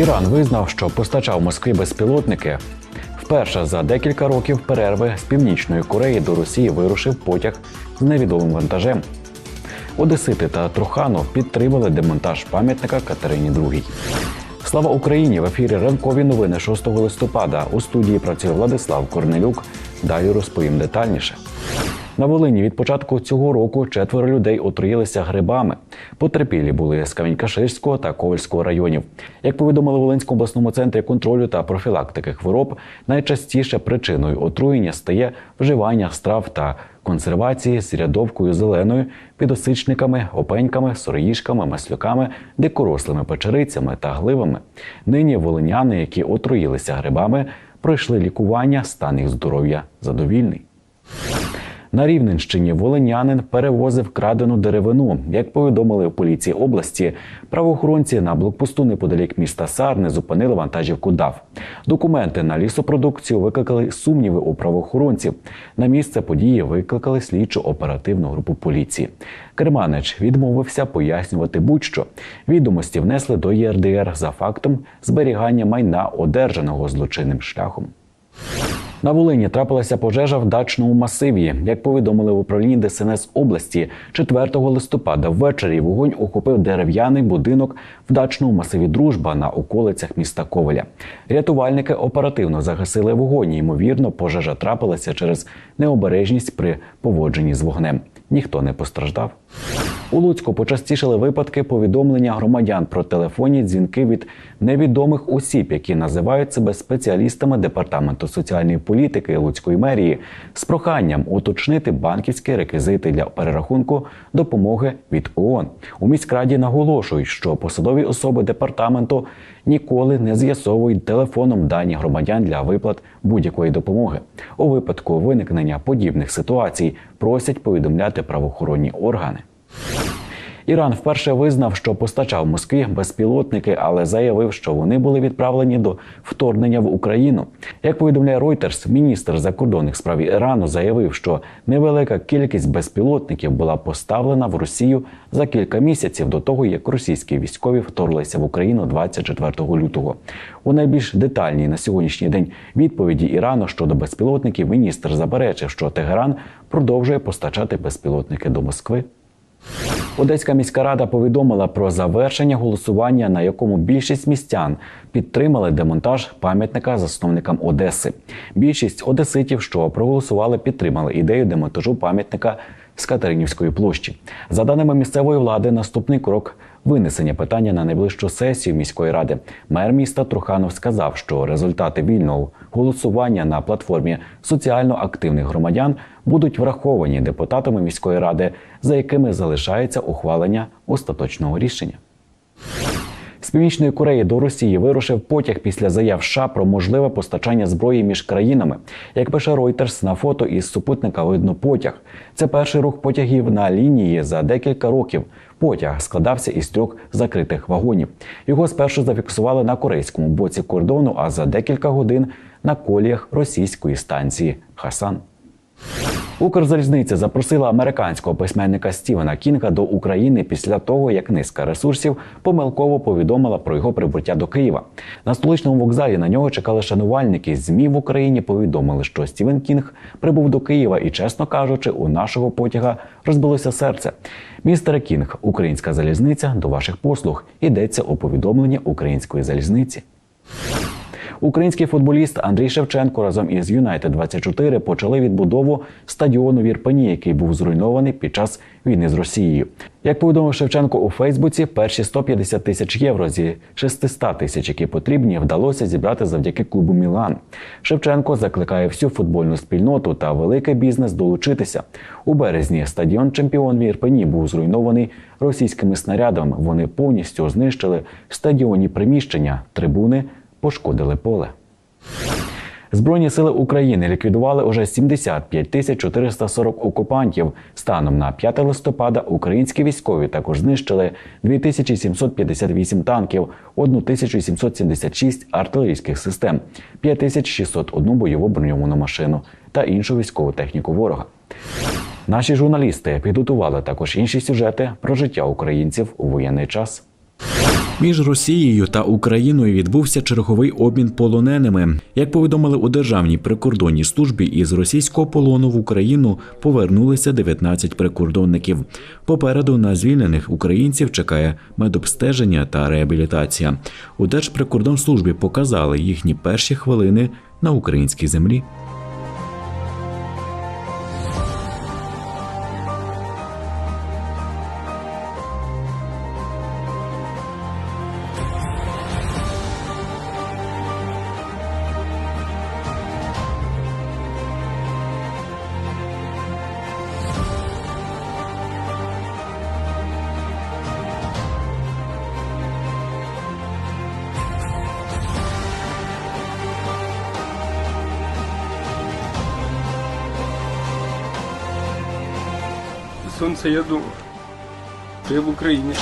Іран визнав, що постачав Москві безпілотники. Вперше за декілька років перерви з північної Кореї до Росії вирушив потяг з невідомим вантажем. Одесити та Труханов підтримали демонтаж пам'ятника Катерині II. Слава Україні! В ефірі ранкові новини 6 листопада. У студії працює Владислав Корнелюк. Далі розповім детальніше. На Волині від початку цього року четверо людей отруїлися грибами. Потерпілі були з Камінькаширського та Ковальського районів. Як повідомили в Волинському обласному центрі контролю та профілактики хвороб, найчастіше причиною отруєння стає вживання страв та консервації з рядовкою зеленою, підосичниками, опеньками, сороїшками, маслюками, дикорослими печерицями та гливами. Нині волиняни, які отруїлися грибами, пройшли лікування, стан їх здоров'я задовільний. На Рівненщині волинянин перевозив крадену деревину. Як повідомили у поліції області, правоохоронці на блокпосту неподалік міста Сарни зупинили вантажівку ДАВ. Документи на лісопродукцію викликали сумніви у правоохоронців. На місце події викликали слідчу оперативну групу поліції. Керманич відмовився пояснювати будь-що. Відомості внесли до ЄРДР за фактом зберігання майна, одержаного злочинним шляхом. На Волині трапилася пожежа в дачному масиві. Як повідомили в управлінні ДСНС області, 4 листопада ввечері вогонь охопив дерев'яний будинок в дачному масиві Дружба на околицях міста Ковеля. Рятувальники оперативно загасили вогонь. Ймовірно, пожежа трапилася через необережність при поводженні з вогнем. Ніхто не постраждав. У Луцьку почастішали випадки повідомлення громадян про телефонні дзвінки від невідомих осіб, які називають себе спеціалістами департаменту соціальної політики Луцької мерії, з проханням уточнити банківські реквізити для перерахунку допомоги від ООН. У міськраді наголошують, що посадові особи департаменту ніколи не з'ясовують телефоном дані громадян для виплат будь-якої допомоги. У випадку виникнення подібних ситуацій просять повідомляти правоохоронні органи. Іран вперше визнав, що постачав Москві безпілотники, але заявив, що вони були відправлені до вторгнення в Україну. Як повідомляє Reuters, міністр закордонних справ Ірану заявив, що невелика кількість безпілотників була поставлена в Росію за кілька місяців до того, як російські військові вторглися в Україну 24 лютого. У найбільш детальній на сьогоднішній день відповіді Ірану щодо безпілотників міністр заперечив, що Тегеран продовжує постачати безпілотники до Москви. Одеська міська рада повідомила про завершення голосування, на якому більшість містян підтримали демонтаж пам'ятника засновникам Одеси. Більшість одеситів, що проголосували, підтримали ідею демонтажу пам'ятника з Катеринівської площі. За даними місцевої влади, наступний крок винесення питання на найближчу сесію міської ради. Мер міста Труханов сказав, що результати вільного голосування на платформі соціально активних громадян будуть враховані депутатами міської ради, за якими залишається ухвалення остаточного рішення. З північної Кореї до Росії вирушив потяг після заяв США про можливе постачання зброї між країнами. Як пише Reuters, на фото із супутника видно потяг. Це перший рух потягів на лінії за декілька років. Потяг складався із трьох закритих вагонів. Його спершу зафіксували на корейському боці кордону, а за декілька годин на коліях російської станції Хасан. Укрзалізниця запросила американського письменника Стівена Кінга до України після того, як низка ресурсів помилково повідомила про його прибуття до Києва. На столичному вокзалі на нього чекали шанувальники. Змі в Україні повідомили, що Стівен Кінг прибув до Києва, і, чесно кажучи, у нашого потяга розбилося серце. Містере Кінг, українська залізниця до ваших послуг. Йдеться у повідомленні української залізниці. Український футболіст Андрій Шевченко разом із Юнайтед 24 почали відбудову стадіону в Ірпені, який був зруйнований під час війни з Росією. Як повідомив Шевченко у Фейсбуці, перші 150 тисяч євро зі 600 тисяч, які потрібні, вдалося зібрати завдяки клубу Мілан. Шевченко закликає всю футбольну спільноту та великий бізнес долучитися. У березні стадіон Чемпіон в Ірпені був зруйнований російськими снарядами. Вони повністю знищили стадіонні приміщення, трибуни пошкодили поле. Збройні сили України ліквідували уже 75 тисяч 440 окупантів. Станом на 5 листопада українські військові також знищили 2758 танків, 1776 артилерійських систем, 5601 бойову броньовану машину та іншу військову техніку ворога. Наші журналісти підготували також інші сюжети про життя українців у воєнний час. Між Росією та Україною відбувся черговий обмін полоненими. Як повідомили у Державній прикордонній службі, із російського полону в Україну повернулися 19 прикордонників. Попереду на звільнених українців чекає медобстеження та реабілітація. У Держприкордонслужбі показали їхні перші хвилини на українській землі. Сонце я думаю, Ти в Україні.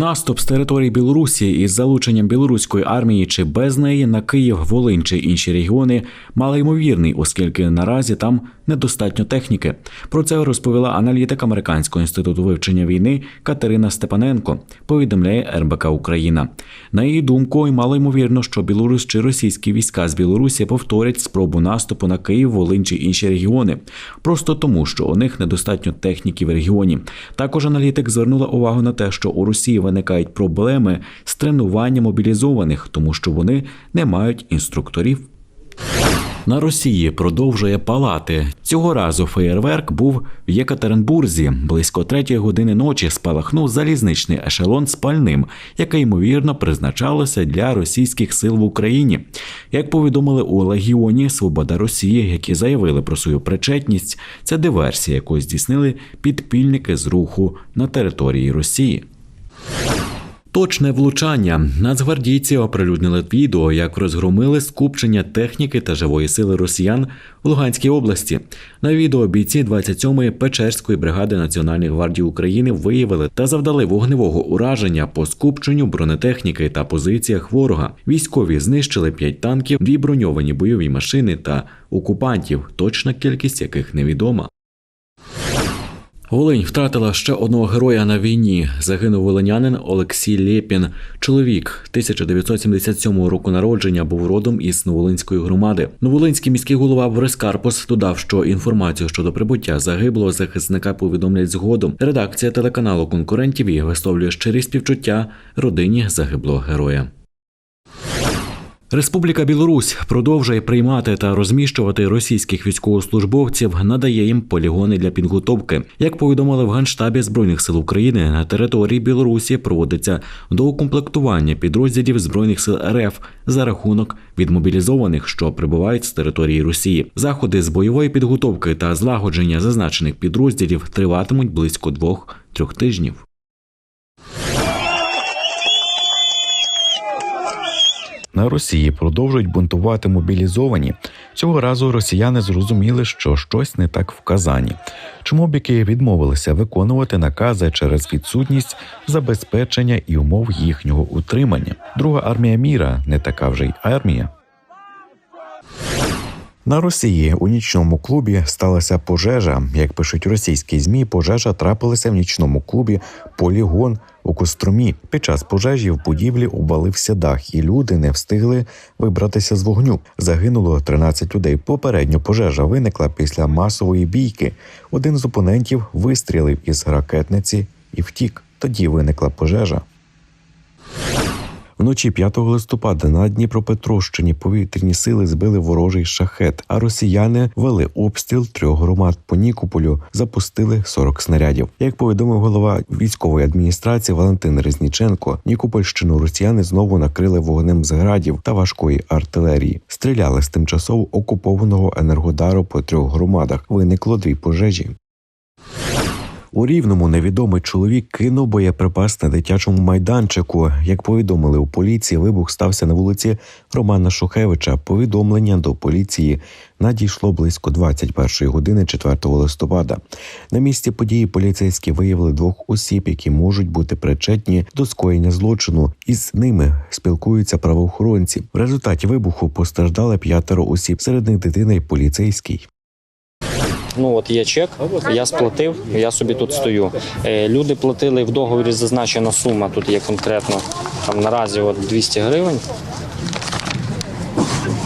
Наступ з території Білорусі із залученням білоруської армії чи без неї на Київ, Волинь чи інші регіони малоймовірний, оскільки наразі там недостатньо техніки. Про це розповіла аналітик Американського інституту вивчення війни Катерина Степаненко. Повідомляє РБК Україна. На її думку, й малоймовірно, що Білорусь чи російські війська з Білорусі повторять спробу наступу на Київ, Волинь чи інші регіони, просто тому, що у них недостатньо техніки в регіоні. Також аналітик звернула увагу на те, що у Росії виникають проблеми з тренуванням мобілізованих, тому що вони не мають інструкторів. На Росії продовжує палати. Цього разу феєрверк був в Єкатеринбурзі. Близько третьої години ночі спалахнув залізничний ешелон з пальним, яке ймовірно призначалося для російських сил в Україні. Як повідомили у Легіоні Свобода Росії, які заявили про свою причетність, це диверсія, яку здійснили підпільники з руху на території Росії. Точне влучання. Нацгвардійці оприлюднили відео, як розгромили скупчення техніки та живої сили росіян в Луганській області. На відео бійці 27-ї Печерської бригади Національної гвардії України виявили та завдали вогневого ураження по скупченню бронетехніки та позиціях ворога. Військові знищили 5 танків, дві броньовані бойові машини та окупантів, точна кількість яких невідома. Волинь втратила ще одного героя на війні. Загинув волинянин Олексій Лєпін. Чоловік 1977 року народження був родом із Новолинської громади. Новолинський міський голова Борис Карпус додав, що інформацію щодо прибуття загиблого захисника повідомлять згодом. Редакція телеканалу конкурентів і висловлює щирі співчуття родині загиблого героя. Республіка Білорусь продовжує приймати та розміщувати російських військовослужбовців, надає їм полігони для підготовки. Як повідомили в Генштабі збройних сил України, на території Білорусі проводиться доукомплектування підрозділів збройних сил РФ за рахунок відмобілізованих, що прибувають з території Росії. Заходи з бойової підготовки та злагодження зазначених підрозділів триватимуть близько двох-трьох тижнів. На Росії продовжують бунтувати мобілізовані. Цього разу росіяни зрозуміли, що щось не так в Казані. Чому біки відмовилися виконувати накази через відсутність забезпечення і умов їхнього утримання? Друга армія міра не така вже й армія. На Росії у нічному клубі сталася пожежа. Як пишуть російські змі, пожежа трапилася в нічному клубі Полігон у Костромі. Під час пожежі в будівлі обвалився дах, і люди не встигли вибратися з вогню. Загинуло 13 людей. Попередньо пожежа виникла після масової бійки. Один з опонентів вистрілив із ракетниці і втік. Тоді виникла пожежа. Вночі 5 листопада на Дніпропетровщині повітряні сили збили ворожий шахет, а росіяни вели обстріл трьох громад по Нікополю, запустили 40 снарядів. Як повідомив голова військової адміністрації Валентин Резніченко, Нікопольщину росіяни знову накрили вогнем з градів та важкої артилерії. Стріляли з тимчасово окупованого енергодару по трьох громадах. Виникло дві пожежі. У рівному невідомий чоловік кинув боєприпас на дитячому майданчику. Як повідомили у поліції, вибух стався на вулиці Романа Шухевича. Повідомлення до поліції надійшло близько 21 години 4 листопада. На місці події поліцейські виявили двох осіб, які можуть бути причетні до скоєння злочину. Із ними спілкуються правоохоронці. В результаті вибуху постраждали п'ятеро осіб. Серед них дитина й поліцейський. Ну от є чек, я сплатив, я собі тут стою. Е, Люди платили в договорі зазначена сума, тут є конкретно там наразі от 200 гривень.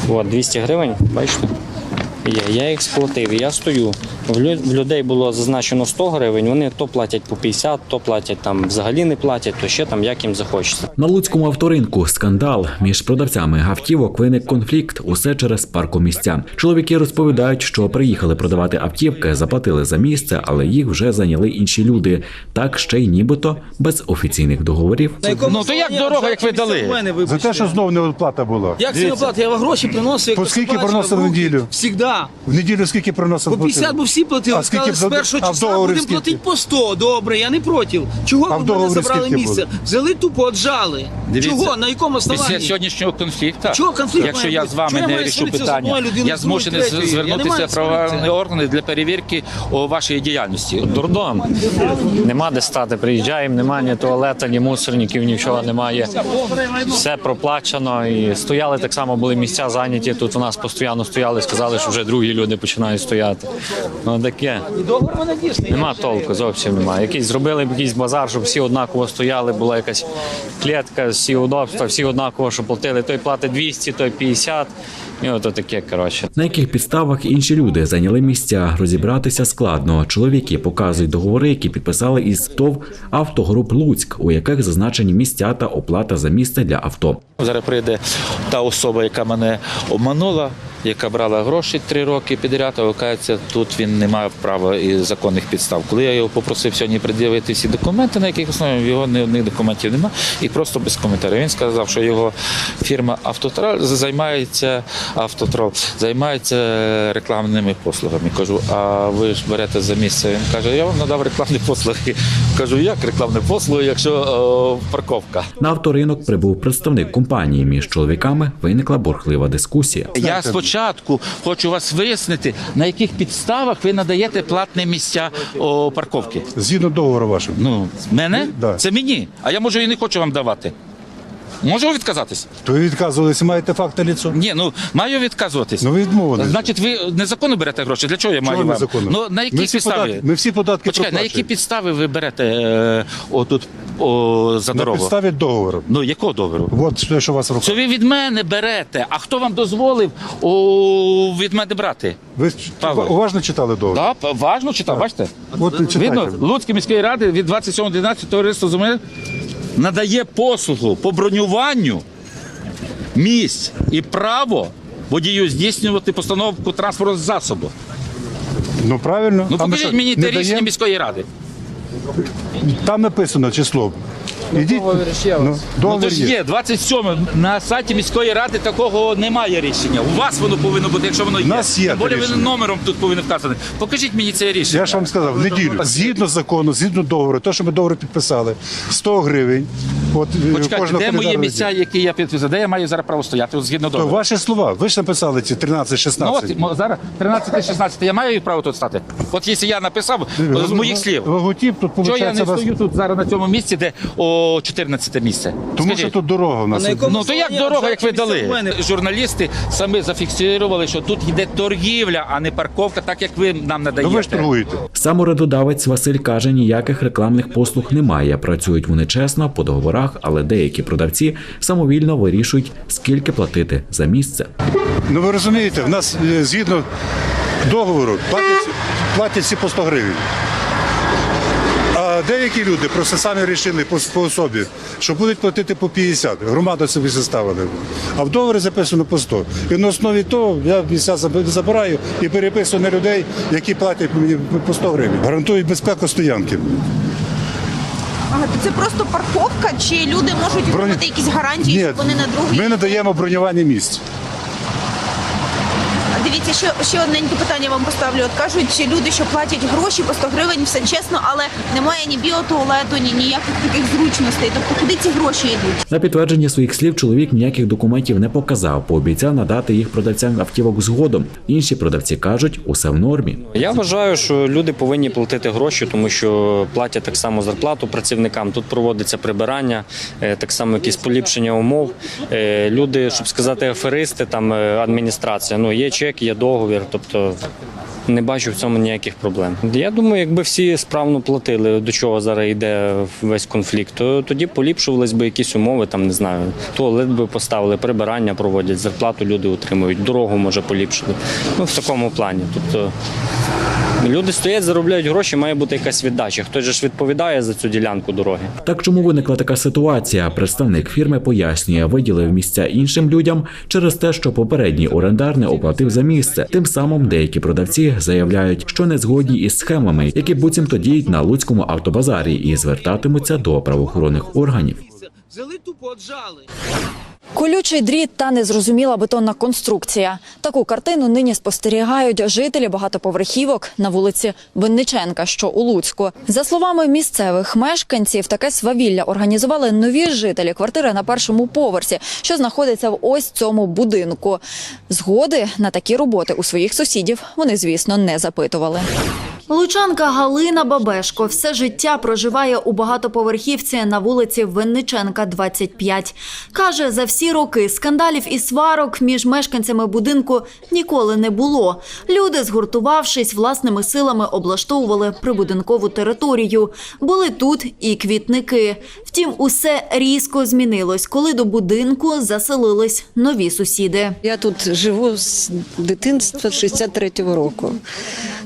От 200 гривень, бачите? Є. Я їх сплатив, я стою. В лю- в людей було зазначено 100 гривень, вони то платять по 50, то платять там взагалі не платять, то ще там як їм захочеться. На луцькому авторинку скандал між продавцями автівок виник конфлікт. Усе через паркомісця. Чоловіки розповідають, що приїхали продавати автівки, заплатили за місце, але їх вже зайняли інші люди. Так ще й нібито без офіційних договорів. Ну то як дорога, як ви дали? За те, що знов неоплата була. Як це оплата? Я вам гроші приносив. По скільки собачка, приносили в руки. в неділю? Всігда. В неділю скільки приносив? По 50, бо всі платили. А скільки Сказали, в з першого а в числа договорі будемо скільки? платити по 100. Добре, я не проти. Чого А в ви мене договорі забрали скільки місце? було? Взяли тупо, отжали. Дивіться, Чого? На якому Після основанні? сьогоднішнього конфлікту, Чого конфлікт якщо має я бути? з вами Чого я не маю рішу сваритися з питання, одною людиною, я з другою, змушений третьою? Я не звернутися маю в правоохоронні сваритися. органи для перевірки о, вашої діяльності. Дурдом. Нема де стати. Приїжджаємо, немає ні туалета, ні мусорників, нічого немає. Все проплачено. І стояли так само, були місця зайняті. Тут у нас постійно стояли, сказали, що вже другі люди починають стояти. Ну таке. Нема толку, зовсім немає. Якийсь зробили б якийсь базар, щоб всі однаково стояли, була якась клітка, всі удобства, всі однаково, що платили. Той платить 200, той 50. І ото таке, коротше. На яких підставах інші люди зайняли місця, розібратися складно. Чоловіки показують договори, які підписали із ТОВ автогруп Луцьк, у яких зазначені місця та оплата за місце для авто. Зараз прийде та особа, яка мене обманула, яка брала гроші три роки підряд, а виявляється, тут він не має права і законних підстав. Коли я його попросив сьогодні пред'явити всі документи, на яких основі в його ні одних документів немає, і просто без коментарів. Він сказав, що його фірма Автотрол займається автотрол, займається рекламними послугами. Кажу, а ви ж берете за місце? Він каже, я вам надав рекламні послуги. Кажу, як рекламні послуги, якщо о, парковка? На авторинок прибув представник компанії. Між чоловіками виникла бурхлива дискусія. Я спочатку хочу вас вияснити, на яких підставах ви надаєте платні місця о, парковки. Згідно договору вашого. Ну, мене? Да. Це мені. А я можу і не хочу вам давати. Можу відказатись? То ви відказувалися, маєте факт на ліцо? Ні, ну маю відказуватись. Ну ви відмовилися. Значить, ви незаконно берете гроші. Для чого я маю Чого вам? незаконно? Ну на які Ми всі підстави? податки- ми всі податки Почекай, на які проплачуємо. підстави ви берете е, отут о, за На дорогу? підставі договору. Ну якого договору? От те, що у вас в руках. Це ви від мене берете. А хто вам дозволив о, від мене брати? Ви Павло. уважно читали договор? Так, важно читав, бачите? От читайте. Видно, Луцької міської ради від 27.11 товариство земель надає послугу по бронюванню місць і право водію здійснювати постановку транспортного засобу. Ну правильно. Ну А ми покажіть що, мені не те рішення даємо? міської ради. Там написано число. Ідіть. Ну, Ну договір то ж є. є 27 на сайті міської ради такого немає рішення. У вас воно повинно бути, якщо воно є. нас є Тим більше, рішення. ви номером тут повинно вказати. Покажіть мені це рішення. Я ж вам сказав, в неділю. Згідно закону, згідно договору, те, що ми договор підписали, 100 гривень. От е, Почекайте, кожного де мої календарного місця, дня. які я підписав? Де я маю зараз право стояти? От згідно То договору. ваші слова. Ви ж написали ці 13-16. Ну от мо- зараз 13-16, я маю право тут стати. От якщо я написав з моїх слів. Логотип тут Чого я виходить. не вас... стою тут зараз на цьому місці, де о 14 місце? Тому Скажіть. що тут дорога у нас. на Ну то як дорога, як ви в дали? Журналісти самі зафіксували, що тут йде торгівля, а не парковка, так як ви нам Ну ви ж надаєте. торгуєте. Саморедодавець Василь каже, ніяких рекламних послуг немає. Працюють вони чесно по договорах, але деякі продавці самовільно вирішують, скільки платити за місце. Ну ви розумієте, в нас е, згідно договору платять, платять всі по 100 гривень. А деякі люди просто самі вирішили по, по особі, що будуть платити по 50. Громада собі заставили. А в договорі записано по 100. І на основі того я місця забираю і переписую на людей, які платять мені по 100 гривень. Гарантують безпеку стоянки. Ага, то це просто парковка, чи люди можуть отримати якісь гарантії, Ні, що вони на другий? ми надаємо бронювання місць. Дивіться, що ще одненьке питання вам поставлю. От кажуть, люди, що платять гроші по 100 гривень, все чесно, але немає ні біотуалету, ні ніяких таких зручностей. Тобто, куди ці гроші йдуть? На підтвердження своїх слів чоловік ніяких документів не показав, пообіцяв надати їх продавцям автівок згодом. Інші продавці кажуть, усе в нормі. Я вважаю, що люди повинні платити гроші, тому що платять так само зарплату працівникам. Тут проводиться прибирання, е, так само якісь поліпшення умов. Е, Люди, щоб сказати, аферисти, там е, адміністрація. Ну є чек, є договір, тобто не бачу в цьому ніяких проблем. Я думаю, якби всі справно платили, до чого зараз йде весь конфлікт, то тоді поліпшувались би якісь умови, там не знаю, туалет би поставили, прибирання проводять, зарплату люди отримують, дорогу може поліпшили. Ну в такому плані. Тобто люди стоять, заробляють гроші, має бути якась віддача. Хтось же ж відповідає за цю ділянку дороги. Так чому виникла така ситуація? Представник фірми пояснює, виділив місця іншим людям через те, що попередній орендар не оплатив за місце. Тим самим деякі продавці заявляють, що не згодні із схемами, які буцімто діють на луцькому автобазарі, і звертатимуться до правоохоронних органів. Взяли тупо отжали. Колючий дріт та незрозуміла бетонна конструкція. Таку картину нині спостерігають жителі багатоповерхівок на вулиці Винниченка, що у Луцьку. За словами місцевих мешканців, таке свавілля організували нові жителі квартири на першому поверсі, що знаходиться в ось цьому будинку. Згоди на такі роботи у своїх сусідів вони, звісно, не запитували. Лучанка Галина Бабешко все життя проживає у багатоповерхівці на вулиці Винниченка, 25. Каже, за всі роки скандалів і сварок між мешканцями будинку ніколи не було. Люди, згуртувавшись власними силами, облаштовували прибудинкову територію. Були тут і квітники. Втім, усе різко змінилось, коли до будинку заселились нові сусіди. Я тут живу з дитинства 63-го року.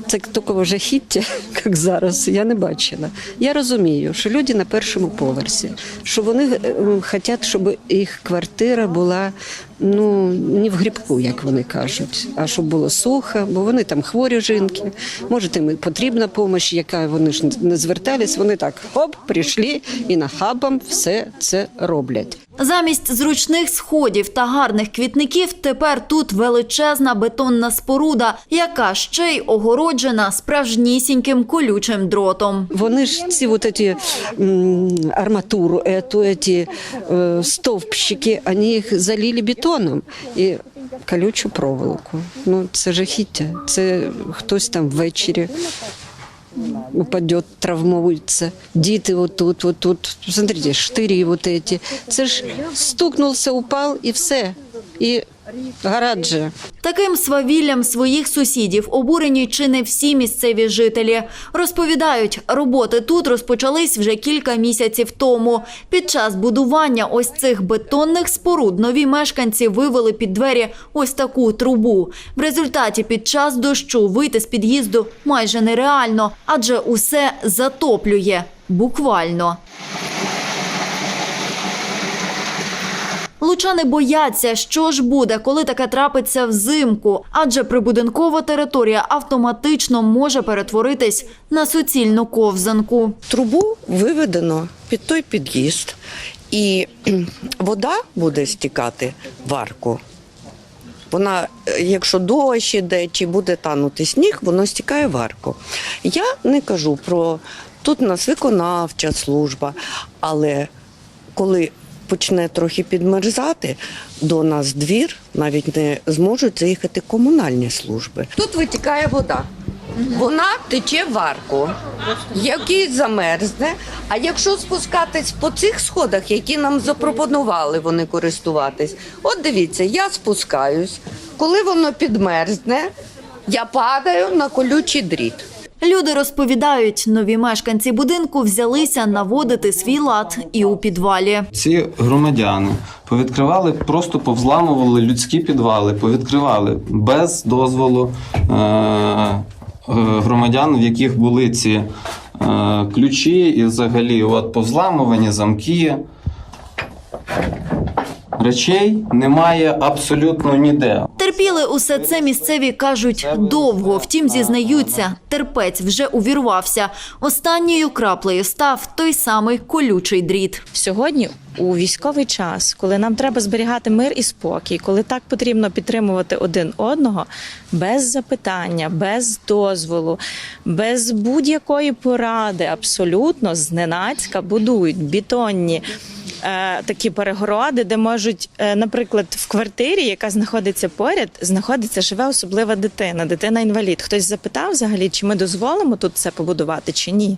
Це такого жахіття, як зараз, я не бачила. Я розумію, що люди на першому поверсі, що вони е, хочуть, щоб їх квартира була ну не в грибку, як вони кажуть, а щоб було сухо, бо вони там хворі жінки. Може, їм і потрібна допомога, яка вони ж не звертались. Вони так хоп, прийшли і нахабом все це роблять. Замість зручних сходів та гарних квітників тепер тут величезна бетонна споруда, яка ще й огороджена справжнісіньким колючим дротом. Вони ж ці вот эти м, арматуру, эту, эти э, стовпщики, вони їх залили бетоном і колючу проволоку. Ну, це жахіття. Це хтось там ввечері упадет, травмується. Діти отут, отут. Смотрите, штирі вот эти. Це ж стукнувся, упав і все. І гарадже. Таким свавіллям своїх сусідів обурені чи не всі місцеві жителі. Розповідають, роботи тут розпочались вже кілька місяців тому. Під час будування ось цих бетонних споруд нові мешканці вивели під двері ось таку трубу. В результаті під час дощу вийти з під'їзду майже нереально, адже усе затоплює буквально. Лучани бояться, що ж буде, коли таке трапиться взимку, адже прибудинкова територія автоматично може перетворитись на суцільну ковзанку. Трубу виведено під той під'їзд, і вода буде стікати в арку. Вона, е, якщо дощ іде чи буде танути сніг, воно стікає в арку. Я не кажу про тут у нас виконавча служба, але коли почне трохи підмерзати, до нас двір навіть не зможуть заїхати комунальні служби. Тут витікає вода. Вона тече в арку, який замерзне. А якщо спускатись по цих сходах, які нам запропонували вони користуватись, от дивіться, я спускаюсь. Коли воно підмерзне, я падаю на колючий дріт. Люди розповідають, нові мешканці будинку взялися наводити свій лад і у підвалі. Ці громадяни повідкривали, просто повзламували людські підвали, повідкривали без дозволу е- е- громадян, в яких були ці е- ключі, і взагалі от повзламувані замки. Речей немає абсолютно ніде. Терпіли усе це місцеві кажуть довго. Втім, зізнаються, терпець вже увірвався. Останньою краплею став той самий колючий дріт. Сьогодні у військовий час, коли нам треба зберігати мир і спокій, коли так потрібно підтримувати один одного без запитання, без дозволу, без будь-якої поради, абсолютно зненацька будують бетонні. Е, Такі перегороди, де можуть, е, наприклад, в квартирі, яка знаходиться поряд, знаходиться живе особлива дитина, дитина інвалід. Хтось запитав взагалі, чи ми дозволимо тут це побудувати, чи ні.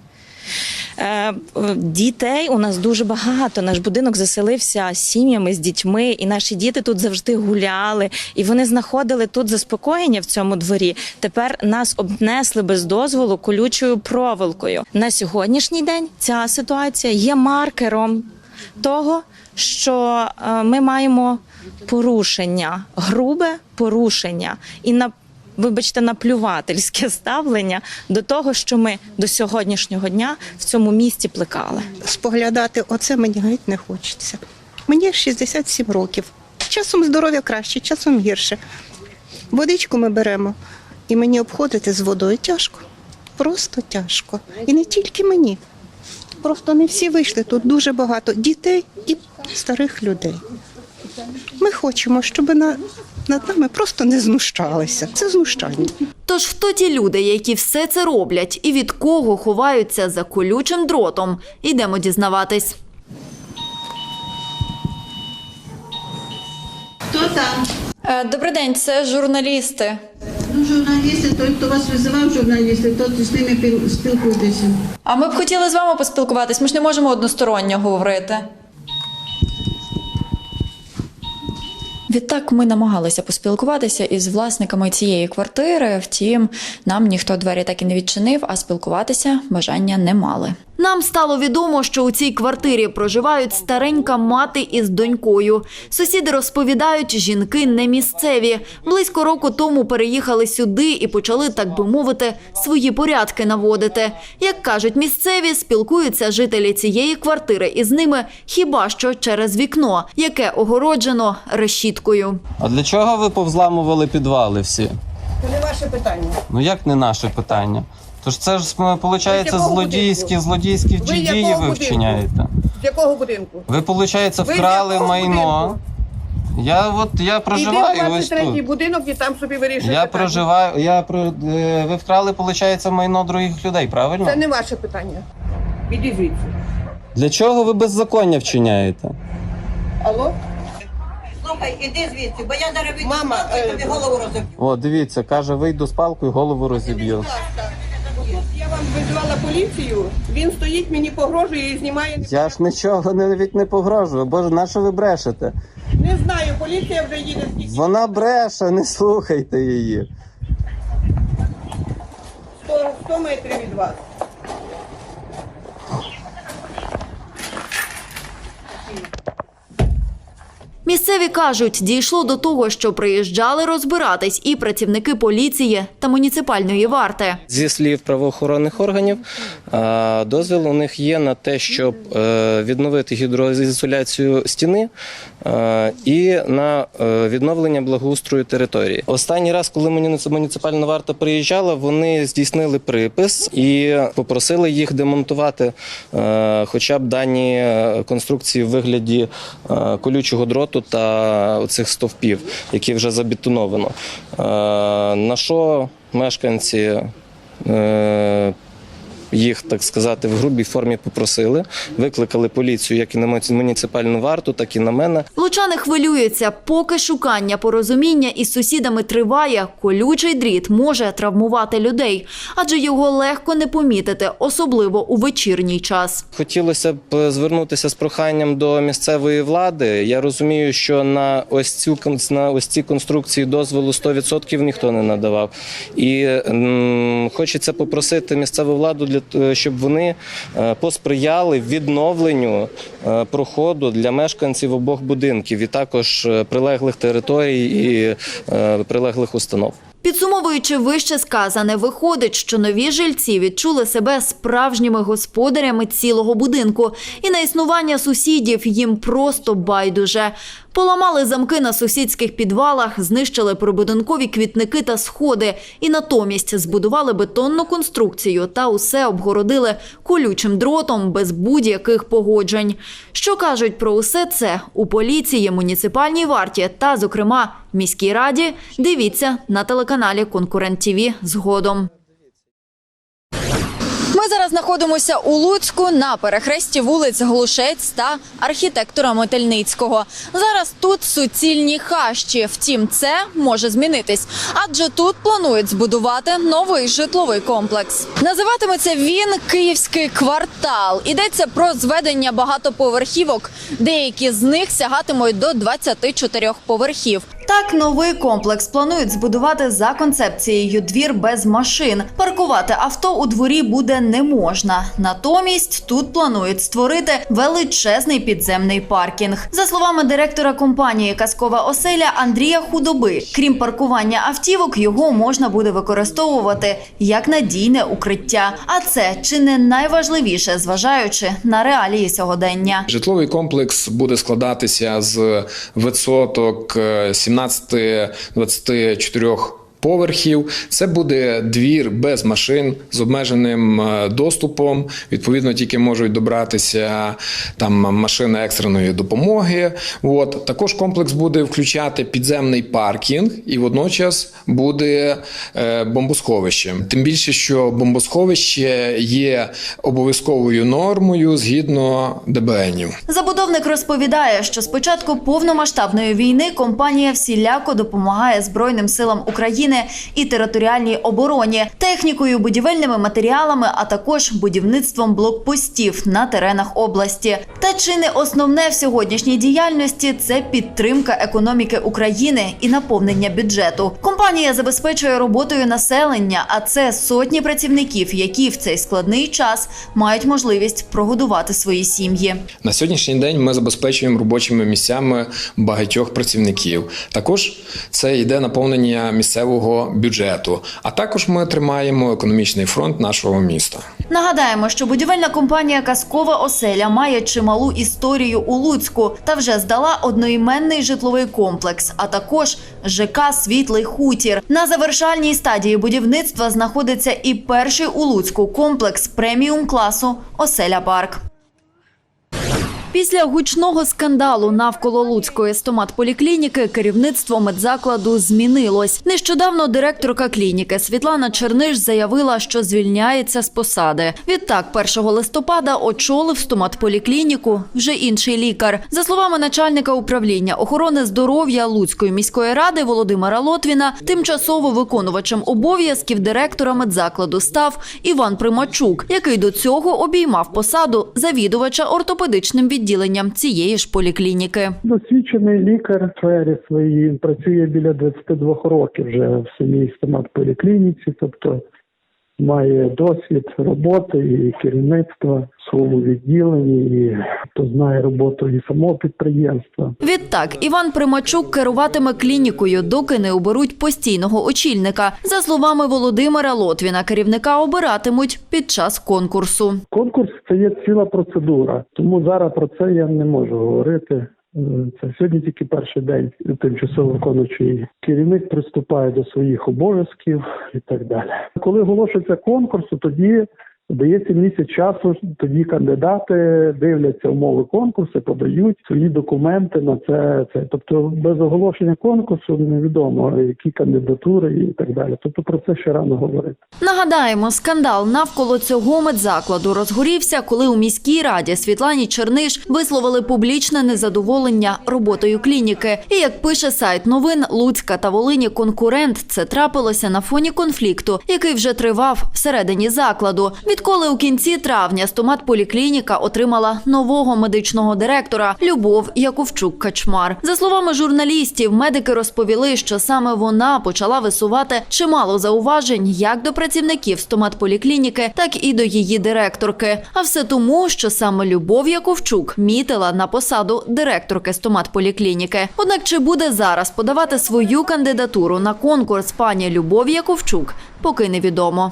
Е, Дітей у нас дуже багато. Наш будинок заселився сім'ями з дітьми, і наші діти тут завжди гуляли, і вони знаходили тут заспокоєння в цьому дворі. Тепер нас обнесли без дозволу колючою проволокою. На сьогоднішній день ця ситуація є маркером того, що е, ми маємо порушення, грубе порушення і на вибачте, наплювательське ставлення до того, що ми до сьогоднішнього дня в цьому місті плекали. споглядати оце мені геть не хочеться. Мені 67 років. Часом здоров'я краще, часом гірше. Водичку ми беремо, і мені обходити з водою тяжко. Просто тяжко. І не тільки мені. Просто не всі вийшли. Тут дуже багато дітей і старих людей. Ми хочемо, щоб на, над нами просто не знущалися. Це знущання. Тож хто ті люди, які все це роблять, і від кого ховаються за колючим дротом? Ідемо дізнаватись. Хто там? Е, Добрий день, це журналісти. Ну, журналісти, той, хто вас визивав, журналісти, то з ними піл- спілкуйтеся. А ми б хотіли з вами поспілкуватись. Ми ж не можемо односторонньо говорити. Відтак ми намагалися поспілкуватися із власниками цієї квартири. Втім, нам ніхто двері так і не відчинив, а спілкуватися бажання не мали. Нам стало відомо, що у цій квартирі проживають старенька мати із донькою. Сусіди розповідають, жінки не місцеві. Близько року тому переїхали сюди і почали, так би мовити, свої порядки наводити. Як кажуть місцеві, спілкуються жителі цієї квартири із ними хіба що через вікно, яке огороджено решіткою. А для чого ви повзламували підвали всі? Це не ваше питання. Ну як не наше питання? Тож це ж виходить, якого злодійські, злодійські Ви дії якого ви будинку? вчиняєте. З якого будинку? Ви, виходить, Ви вкрали якого майно. Я от я проживаю в ось 23-й тут. будинок і там собі вирішуєте. Я питання. проживаю, я про е, ви вкрали, виходить, майно других людей, правильно? Це не ваше питання. Іди звідси. Для чого ви беззаконня вчиняєте? Алло? Слухай, іди звідси, бо я зараз від Мама, е, тобі голову розіб'ю. О, дивіться, каже, вийду з палкою, голову розіб'ю. Я вам визвала поліцію, він стоїть, мені погрожує і знімає. Я ж нічого навіть не погрожую. Боже, на що ви брешете? Не знаю, поліція вже їде скільки. Вона бреше, не слухайте її. 100, 100 метрів від вас. Місцеві кажуть, дійшло до того, що приїжджали розбиратись і працівники поліції та муніципальної варти. Зі слів правоохоронних органів, дозвіл у них є на те, щоб е, відновити гідроізоляцію стіни і на е, відновлення благоустрою території. Останній раз, коли муніци- муніципальна варта приїжджала, вони здійснили припис і попросили їх демонтувати е, хоча б дані е, конструкції в вигляді е, колючого дроту та цих стовпів, які вже забетоновано. Е, На що мешканці е, їх, так сказати, в грубій формі попросили, викликали поліцію як і на муніципальну варту, так і на мене. Лучани хвилюються, поки шукання порозуміння із сусідами триває, колючий дріт може травмувати людей, адже його легко не помітити, особливо у вечірній час. Хотілося б звернутися з проханням до місцевої влади. Я розумію, що на ось цю на ось ці конструкції дозволу 100% ніхто не надавав. І м, хочеться попросити місцеву владу для щоб вони е, посприяли відновленню е, проходу для мешканців обох будинків і також е, прилеглих територій і е, прилеглих установ. Підсумовуючи вище сказане, виходить, що нові жильці відчули себе справжніми господарями цілого будинку, і на існування сусідів їм просто байдуже. Поламали замки на сусідських підвалах, знищили прибудинкові квітники та сходи, і натомість збудували бетонну конструкцію та усе обгородили колючим дротом без будь-яких погоджень. Що кажуть про усе це у поліції, муніципальній варті та, зокрема, міській раді, дивіться на телеканалі Конкурент ТІВІ згодом. Ми зараз знаходимося у Луцьку на перехресті вулиць Глушець та архітектора Мотельницького. Зараз тут суцільні хащі. Втім, це може змінитись, адже тут планують збудувати новий житловий комплекс. Називатиметься він Київський квартал. Йдеться про зведення багатоповерхівок. Деякі з них сягатимуть до 24 поверхів. Так, новий комплекс планують збудувати за концепцією двір без машин. Паркувати авто у дворі буде не можна. Натомість тут планують створити величезний підземний паркінг. За словами директора компанії Казкова оселя Андрія Худоби, крім паркування автівок, його можна буде використовувати як надійне укриття. А це чи не найважливіше, зважаючи на реалії сьогодення? Житловий комплекс буде складатися з висоток е, 17 18-24 поверхів. Це буде двір без машин з обмеженим е, доступом. Відповідно, тільки можуть добратися там машини екстреної допомоги. От також комплекс буде включати підземний паркінг і водночас буде е, бомбосховище. Тим більше, що бомбосховище є обов'язковою нормою згідно ДБНів. Забудовник розповідає, що з початку повномасштабної війни компанія всіляко допомагає Збройним силам України і територіальній обороні, технікою, будівельними матеріалами, а також будівництвом блокпостів на теренах області. Та чи не основне в сьогоднішній діяльності це підтримка економіки України і наповнення бюджету. Компанія забезпечує роботою населення, а це сотні працівників, які в цей складний час мають можливість прогодувати свої сім'ї. На сьогоднішній день ми забезпечуємо робочими місцями багатьох працівників. Також це йде наповнення місцевого бюджету. А також ми тримаємо економічний фронт нашого міста. Нагадаємо, що будівельна компанія Казкова оселя має чималу історію у Луцьку та вже здала одноіменний житловий комплекс, а також ЖК Світлий хутір. На завершальній стадії будівництва знаходиться і перший у Луцьку комплекс преміум класу Оселя Парк. Після гучного скандалу навколо Луцької стоматполіклініки керівництво медзакладу змінилось. Нещодавно директорка клініки Світлана Черниш заявила, що звільняється з посади. Відтак, 1 листопада очолив стоматполіклініку вже інший лікар. За словами начальника управління охорони здоров'я Луцької міської ради Володимира Лотвіна, тимчасово виконувачем обов'язків директора медзакладу став Іван Примачук, який до цього обіймав посаду завідувача ортопедичним відділенням цієї ж поліклініки. Досвідчений лікар сфері своїй працює біля 22 років вже в самій стоматполіклініці, тобто має досвід роботи і керівництва своєму відділенні, і хто знає роботу і самого підприємства. Відтак Іван Примачук керуватиме клінікою, доки не оберуть постійного очільника. За словами Володимира Лотвіна, керівника обиратимуть під час конкурсу. Конкурс це є ціла процедура, тому зараз про це я не можу говорити. Е, Це сьогодні тільки перший день тимчасово виконуючий керівник приступає до своїх обов'язків і так далі. Коли оголошується конкурс, тоді дається місяць часу. Тоді кандидати дивляться умови конкурсу, подають свої документи на це. це. Тобто без оголошення конкурсу невідомо які кандидатури і так далі. Тобто про це ще рано говорити. Нагадаємо, скандал навколо цього медзакладу розгорівся, коли у міській раді Світлані Черниш висловили публічне незадоволення роботою клініки. І як пише сайт новин Луцька та Волині конкурент, це трапилося на фоні конфлікту, який вже тривав всередині закладу. Відколи у кінці травня стоматполіклініка отримала нового медичного директора Любов Яковчук Качмар. За словами журналістів, медики розповіли, що саме вона почала висувати чимало зауважень як до працівників стоматполіклініки, так і до її директорки. А все тому, що саме Любов Яковчук мітила на посаду директорки стоматполіклініки. Однак чи буде зараз подавати свою кандидатуру на конкурс пані Любов Яковчук, поки невідомо.